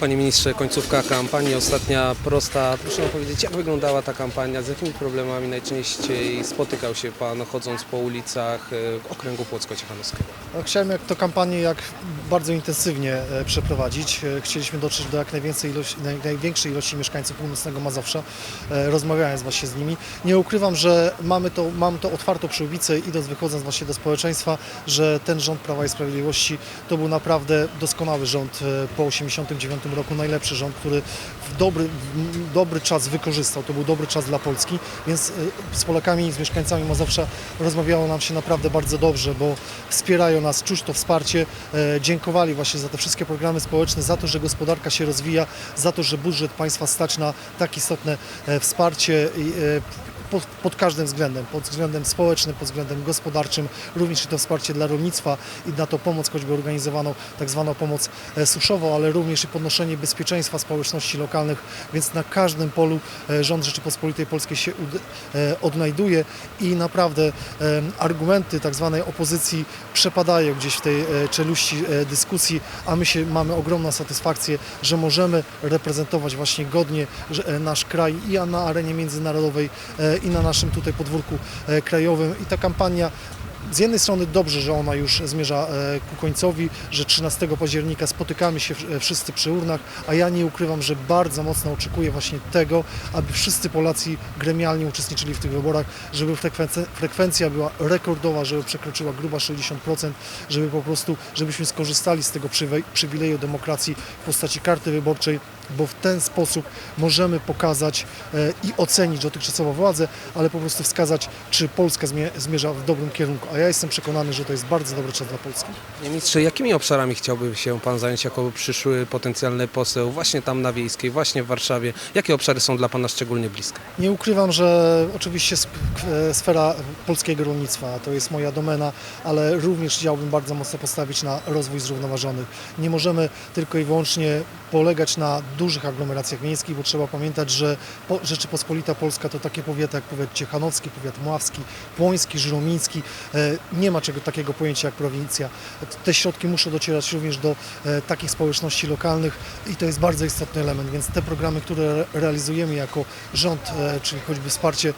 Panie ministrze, końcówka kampanii, ostatnia prosta. Proszę nam powiedzieć, jak wyglądała ta kampania, z jakimi problemami najczęściej spotykał się Pan chodząc po ulicach e, okręgu Płocko-Ciechanowskiego? No, Chciałem jak to kampanię jak bardzo intensywnie e, przeprowadzić. E, Chcieliśmy dotrzeć do jak ilości, naj, największej ilości mieszkańców północnego Mazowsza, rozmawiając właśnie z nimi. Nie ukrywam, że mamy to, mam to otwartą przyłbicę, idąc, wychodząc właśnie do społeczeństwa, że ten rząd Prawa i Sprawiedliwości to był naprawdę doskonały rząd po 89 roku, najlepszy rząd, który w dobry, w dobry czas wykorzystał. To był dobry czas dla Polski, więc e, z Polakami, z mieszkańcami Mazowsza rozmawiało nam się naprawdę bardzo dobrze, bo wspierają nas, czuć to wsparcie, e, dziękowali właśnie za te wszystkie programy społeczne, za to, że gospodarka się rozwija, za to, że budżet państwa stać na tak istotne e, wsparcie e, pod, pod każdym względem, pod względem społecznym, pod względem gospodarczym, również to wsparcie dla rolnictwa i na to pomoc, choćby organizowaną tak zwaną pomoc e, suszową, ale również i podnoszenie bezpieczeństwa społeczności lokalnych, więc na każdym polu e, rząd Rzeczypospolitej Polskiej się e, odnajduje i naprawdę argumenty tak zwanej opozycji przepadają gdzieś w tej czeluści dyskusji, a my się mamy ogromną satysfakcję, że możemy reprezentować właśnie godnie nasz kraj i na arenie międzynarodowej i na naszym tutaj podwórku e, krajowym. I ta kampania z jednej strony dobrze, że ona już zmierza e, ku końcowi, że 13 października spotykamy się e, wszyscy przy urnach, a ja nie ukrywam, że bardzo mocno oczekuję właśnie tego, aby wszyscy Polacy gremialnie uczestniczyli w tych wyborach, żeby frekwencja, była rekordowa, żeby przekroczyła gruba 60%, żeby po prostu, żebyśmy skorzystali z tego przywileju demokracji w postaci karty wyborczej, bo w ten sposób możemy pokazać e, i ocenić dotychczasową władzę, ale po prostu wskazać, czy Polska zmie- zmierza w dobrym kierunku. A ja jestem przekonany, że to jest bardzo dobry czas dla Polski. Panie ministrze, jakimi obszarami chciałby się Pan zająć jako przyszły potencjalny poseł właśnie tam na Wiejskiej, właśnie w Warszawie? Jakie obszary są dla Pana szczególnie bliskie? Nie ukrywam, że oczywiście e, sfera polskiego rolnictwa to jest moja domena, ale również chciałbym bardzo mocno postawić na rozwój zrównoważony. Nie możemy tylko i wyłącznie polegać na dużych aglomeracjach miejskich, bo trzeba pamiętać, że po- Rzeczypospolita Polska to takie powiaty jak powiat ciechanowski, powiat mławski, płoński, żyromiński. E, Nie ma czego takiego pojęcia jak prowincja. Te środki muszą docierać również do e, takich społeczności lokalnych i to jest bardzo istotny element, więc te programy, które re- realizujemy jako rząd, e, czyli choćby wsparcie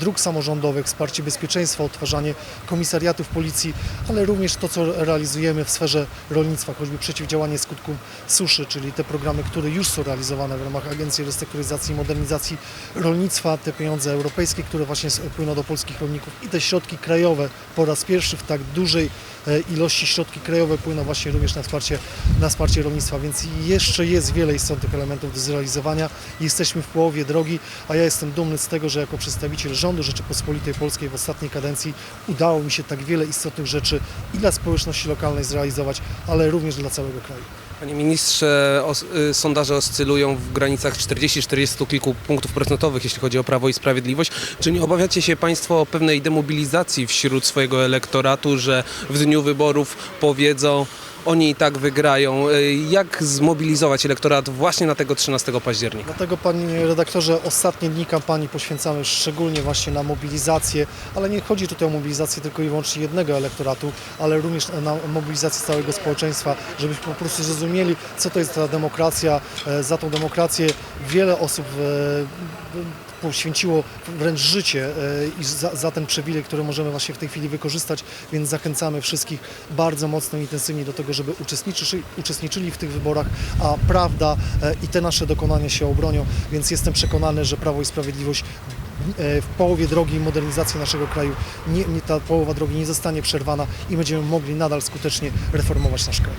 dróg samorządowych, wsparcie bezpieczeństwa, odtwarzanie komisariatów policji, ale również to, co realizujemy w sferze rolnictwa, choćby przeciwdziałanie skutkom suszy, czyli te programy, które już są realizowane w ramach Agencji Restrukturyzacji i Modernizacji Rolnictwa, te pieniądze europejskie, które właśnie płyną do polskich rolników i te środki krajowe po raz pierwszy w tak dużej e, ilości środki krajowe płyną właśnie również na wsparcie, na wsparcie rolnictwa, więc jeszcze jest wiele istotnych elementów do zrealizowania. Jesteśmy w połowie drogi, a ja jestem dumny z tego, że jako przedstawiciel rządu Rzeczypospolitej Polskiej w ostatniej kadencji udało mi się tak wiele istotnych rzeczy i dla społeczności lokalnej zrealizować, ale również dla całego kraju. Panie ministrze, os, y, sondaże oscylują w granicach 40-40 kilku punktów procentowych, jeśli chodzi o Prawo i Sprawiedliwość. Czy nie obawiacie się Państwo pewnej demobilizacji wśród swojego elektoratu, że w dniu wyborów powiedzą, oni i tak wygrają? Y, Jak zmobilizować elektorat właśnie na tego 13 października? Dlatego, panie redaktorze, ostatnie dni kampanii poświęcamy szczególnie właśnie na mobilizację, ale nie chodzi tutaj o mobilizację tylko i wyłącznie jednego elektoratu, ale również na mobilizację całego społeczeństwa, żebyśmy po prostu zrozumieli, co to jest ta demokracja. E, Za tą demokrację wiele osób e, poświęciło wręcz życie e, i za, za ten przywilej, który możemy właśnie w tej chwili wykorzystać, więc zachęcamy wszystkich bardzo mocno i intensywnie do tego, żeby uczestniczyli, uczestniczyli w tych wyborach, a prawda e, i te nasze dokonania się obronią, więc jestem przekonany, że Prawo i Sprawiedliwość e, w połowie drogi modernizacji naszego kraju, nie, nie, ta połowa drogi nie zostanie przerwana i będziemy mogli nadal skutecznie reformować nasz kraj.